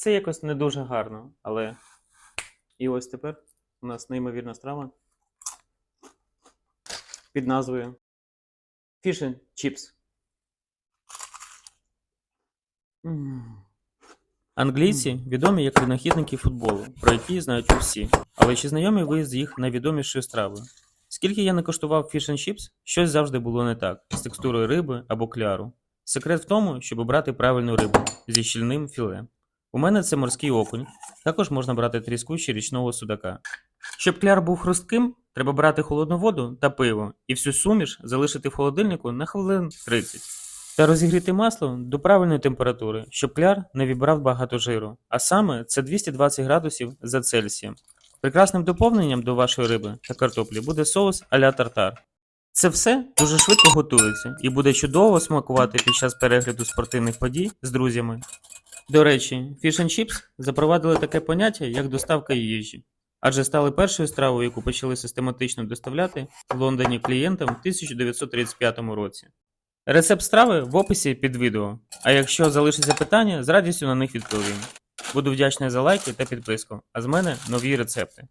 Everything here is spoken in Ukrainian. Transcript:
Це якось не дуже гарно, але. І ось тепер у нас неймовірна страва під назвою Fish and Chips. Англійці відомі як винахідники футболу, про які знають усі. Але чи знайомі ви з їх найвідомішою стравою? Скільки я не коштував Fish Chips, щось завжди було не так з текстурою риби або кляру. Секрет в тому, щоб обрати правильну рибу зі щільним філе. У мене це морський окунь. Також можна брати тріску річного судака. Щоб кляр був хрустким, треба брати холодну воду та пиво і всю суміш залишити в холодильнику на хвилин 30. Та розігріти масло до правильної температури, щоб кляр не вібрав багато жиру, а саме це 220 градусів за Цельсієм. Прекрасним доповненням до вашої риби та картоплі буде соус а-ля тартар. Це все дуже швидко готується і буде чудово смакувати під час перегляду спортивних подій з друзями. До речі, Chips запровадили таке поняття, як доставка їжі, адже стали першою стравою, яку почали систематично доставляти в Лондоні клієнтам в 1935 році. Рецепт страви в описі під відео. А якщо залишаться питання, з радістю на них відповім. Буду вдячний за лайки та підписку, а з мене нові рецепти.